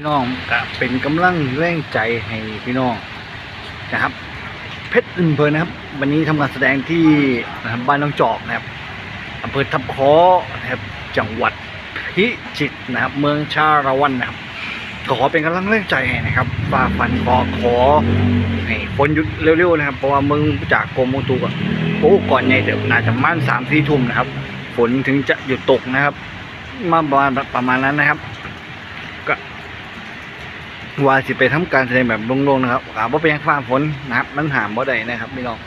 พี่น้องก็เป็นกำลังแรงใจให้พี่น้องนะครับ เพชรอึนเพลินนะครับ วันนี้ทำการแสดงที่นะครับบ้านน้องจอกนะครับอำเภอทับคอนะครับจังหวัดพิจิตรนะครับ เมืองชาละวันนะครับ ขอเป็นกำลังแรงใจให้นะครับฝ่าฟันขอขอให้ฝนหยุดเร็วๆนะครับ เพราะว่าเมืองจากกรมอุตุก็โอ้ก่อนใหญ่เดี๋ยวน่าจะประม่านสามสี่ทุ่มนะครับ ฝนถึงจะหยุดตกนะครับ มาประมาณประมาณนั้นนะครับ ว่าสิไปทำการแสดงแบบลงๆนะครับอาบ่เป็นหยังฟ้าฝนนะครับ มันหามบ่ได้นะครับพี่น้อง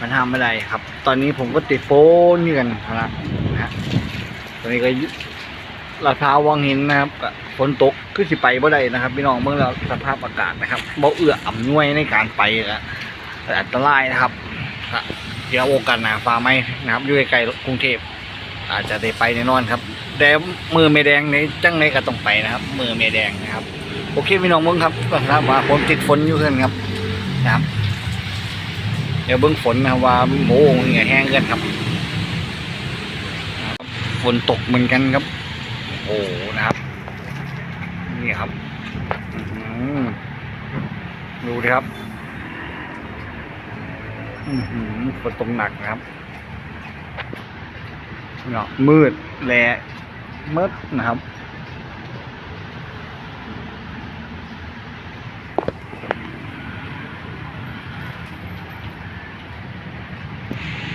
มันห้ามไม่ได้ครับ ตอนนี้ผมก็ติดโฟนอยู่กันนะครับนะฮะตอนนี้ก็ลาดพร้าววังหินนะครับฝนตกคือสิไปบ่ได้นะครับพี่น้องเมื่อเราสภาพอากาศนะครับบ่เอื้ออำนวยในการไปก็อันตรายนะครับเดี๋ยวโอกาสหนาฟ้าไหมนะครับอยู่ใกล้ๆกรุงเทพอาจจะได้ไปแน่นอนครับแต่มือไม่แดงในจังไรก็ต้องไปนะครับ มือไม่แดงนะครับ โอเคพี่น้องเบิ้งครับก็ทราบว่าฝนติดฝนอยู่เพื่อนครับนะครับเดี๋ยวเบิ้งฝนนะว่าโมงเหงื่อแห้งเกินครับฝนตกเหมือนกันครับ โอ้โหนะครับ นี่ครับอือดูดิครับอือหือฝนตกหนักนะครับเนาะมืดแลมืดนะครับ Thank you.